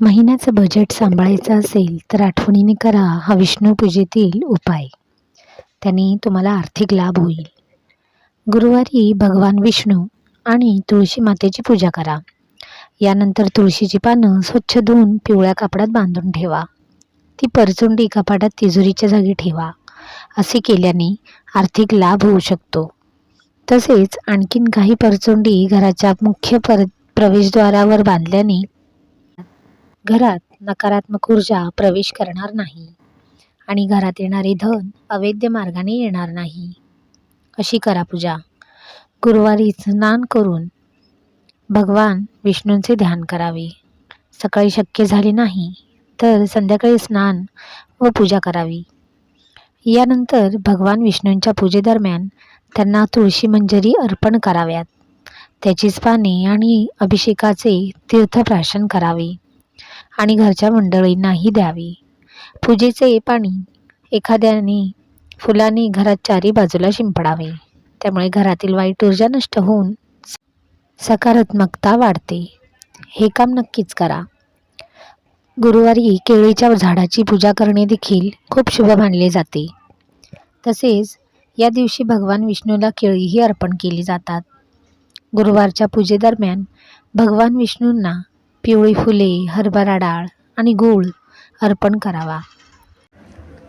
महिन्याचं बजेट सांभाळायचं असेल तर आठवणीने करा हा विष्णू पूजेतील उपाय. त्याने तुम्हाला आर्थिक लाभ होईल. गुरुवारी भगवान विष्णू आणि तुळशी मातेची पूजा करा. यानंतर तुळशीची पानं स्वच्छ धुवून पिवळ्या कापडात बांधून ठेवा. ती परचुंडी कपाटात तिजोरीच्या जागी ठेवा. असे केल्याने आर्थिक लाभ होऊ शकतो. तसेच आणखीन काही परचुंडी घराच्या मुख्य पर प्रवेशद्वारावर बांधल्याने घरात नकारात्मक ऊर्जा प्रवेश करणार नाही आणि घरात येणारे धन अवैध मार्गाने येणार नाही. अशी करा पूजा. गुरुवारी स्नान करून भगवान विष्णूंचे ध्यान करावे. सकाळी शक्य झाले नाही तर संध्याकाळी स्नान व पूजा करावी. यानंतर भगवान विष्णूंच्या पूजेदरम्यान त्यांना तुळशी मंजरी अर्पण कराव्यात. त्याचीच पाने आणि अभिषेकाचे तीर्थप्राशन करावे. आणि घरच्या मंडळींनाही द्यावे. पूजेचे पाणी एखाद्याने फुलाने घरात चारी बाजूला शिंपडावे. त्यामुळे घरातील वाईट ऊर्जा नष्ट होऊन सकारात्मकता वाढते. हे काम नक्कीच करा. गुरुवारी केळीच्या झाडाची पूजा करणे देखील खूप शुभ मानले जाते. तसेच या दिवशी भगवान विष्णूला केळीही अर्पण केली जातात. गुरुवारच्या पूजेदरम्यान भगवान विष्णूंना पिवळी फुले हरभरा डाळ आणि गूळ अर्पण करावा.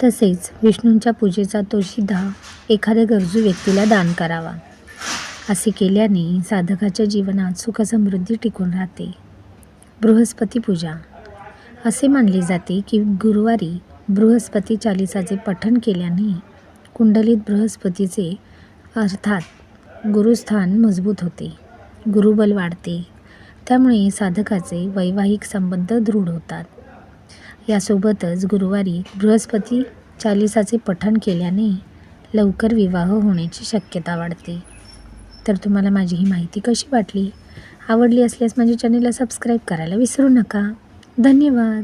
तसेच विष्णूंच्या पूजेचा तुळशीदा एखाद्या गरजू व्यक्तीला दान करावा. असे केल्याने साधकाच्या जीवनात सुखसमृद्धी टिकून राहते. बृहस्पती पूजा. असे मानले जाते की गुरुवारी बृहस्पती चालिसाचे पठण केल्याने कुंडलीत बृहस्पतीचे अर्थात गुरुस्थान मजबूत होते. गुरुबल वाढते. त्यामुळे साधकाचे वैवाहिक संबंध दृढ होतात. यासोबतच गुरुवारी बृहस्पती चालिसाचे पठण केल्याने लवकर विवाह होण्याची शक्यता वाढते. तर तुम्हाला माझी ही माहिती कशी वाटली? आवडली असल्यास माझ्या चॅनेलला सबस्क्राईब करायला विसरू नका. धन्यवाद!